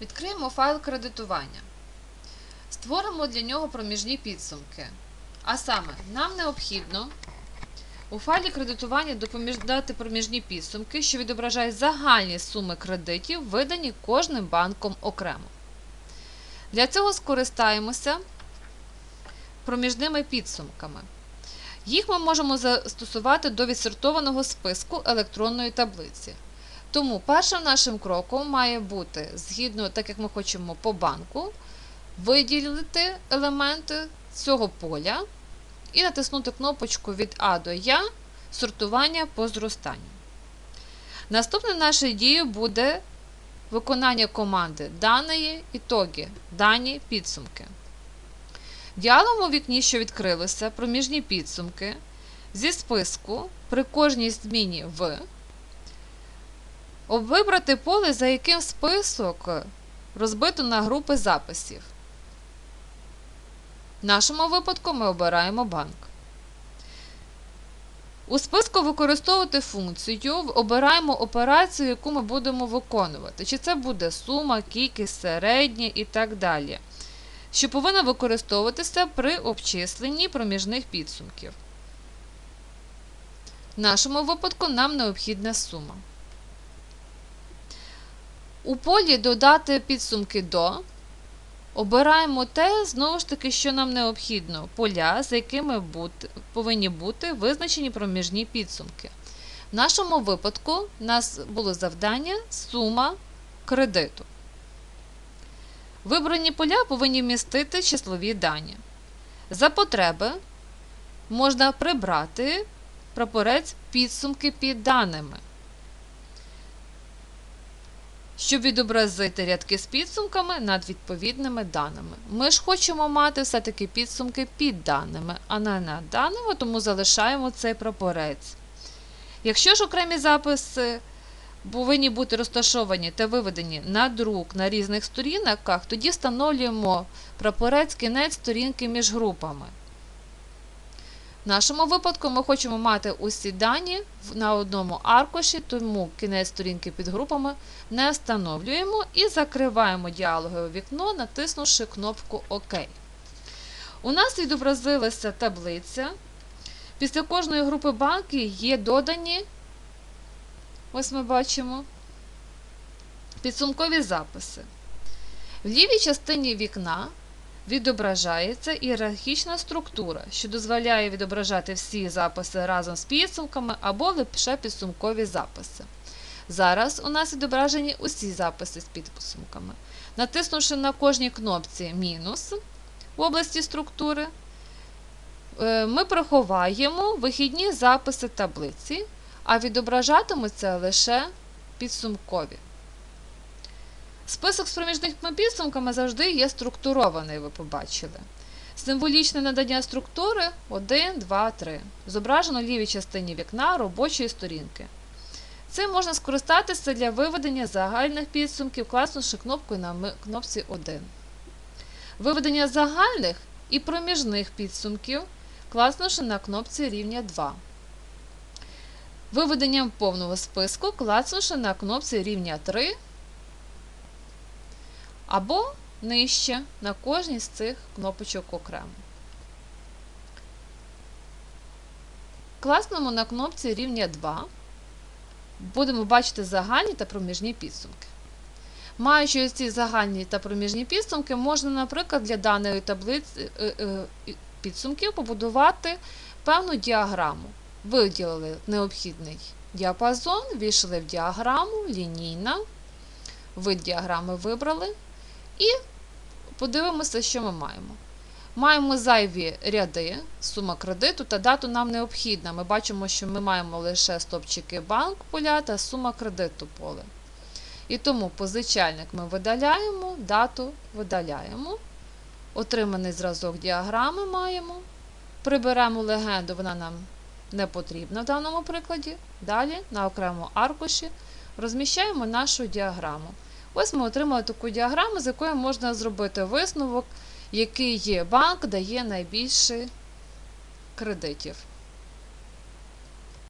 Відкриємо файл кредитування. Створимо для нього проміжні підсумки. А саме, нам необхідно у файлі кредитування допоміж- дати проміжні підсумки, що відображають загальні суми кредитів, видані кожним банком окремо. Для цього скористаємося проміжними підсумками. Їх ми можемо застосувати до відсортованого списку електронної таблиці. Тому першим нашим кроком має бути, згідно так як ми хочемо по банку, виділити елементи цього поля і натиснути кнопочку від А до Я сортування по зростанню. Наступною нашою дією буде виконання команди Дані ітоги, дані підсумки. В діалогу вікні, що відкрилося, проміжні підсумки зі списку при кожній зміні в Вибрати поле, за яким список розбито на групи записів. В нашому випадку ми обираємо банк. У списку використовувати функцію, обираємо операцію, яку ми будемо виконувати. Чи це буде сума, кількість, середня і так далі. Що повинна використовуватися при обчисленні проміжних підсумків. В нашому випадку нам необхідна сума. У полі додати підсумки до. Обираємо те, знову ж таки, що нам необхідно, поля, за якими повинні бути визначені проміжні підсумки. В нашому випадку у нас було завдання сума кредиту. Вибрані поля повинні вмістити числові дані. За потреби можна прибрати прапорець підсумки під даними щоб відобразити рядки з підсумками над відповідними даними. Ми ж хочемо мати все-таки підсумки під даними, а не над даними, тому залишаємо цей прапорець. Якщо ж окремі записи повинні бути розташовані та виведені на друк на різних сторінках, тоді встановлюємо прапорець кінець сторінки між групами. В нашому випадку ми хочемо мати усі дані на одному аркуші, тому кінець сторінки під групами не встановлюємо і закриваємо діалогове вікно, натиснувши кнопку ОК. У нас відобразилася таблиця. Після кожної групи банки є додані, ось ми бачимо, підсумкові записи. В лівій частині вікна відображається ієрархічна структура, що дозволяє відображати всі записи разом з підсумками або лише підсумкові записи. Зараз у нас відображені усі записи з підсумками. Натиснувши на кожній кнопці мінус в області структури, е, ми приховаємо вихідні записи таблиці, а відображатимуться лише підсумкові. Список з проміжними підсумками завжди є структурований, ви побачили. Символічне надання структури 1, 2, 3. Зображено в лівій частині вікна робочої сторінки. Цим можна скористатися для виведення загальних підсумків, класнувши кнопкою на кнопці 1. Виведення загальних і проміжних підсумків, класнувши на кнопці рівня 2. Виведенням повного списку, класнувши на кнопці рівня 3 або нижче на кожній з цих кнопочок окремо. Класнемо на кнопці рівня 2. Будемо бачити загальні та проміжні підсумки. Маючи ось ці загальні та проміжні підсумки, можна, наприклад, для даної таблиці е, е, підсумків побудувати певну діаграму. Виділили необхідний діапазон, війшли в діаграму, лінійна, вид діаграми вибрали. І подивимося, що ми маємо. Маємо зайві ряди, сума кредиту та дату нам необхідна. Ми бачимо, що ми маємо лише стопчики банк поля та сума кредиту поле. І тому позичальник ми видаляємо, дату видаляємо. Отриманий зразок діаграми маємо. Приберемо легенду, вона нам не потрібна в даному прикладі. Далі на окремому аркуші розміщаємо нашу діаграму. Ось ми отримали таку діаграму, з якої можна зробити висновок, який є банк дає найбільше кредитів.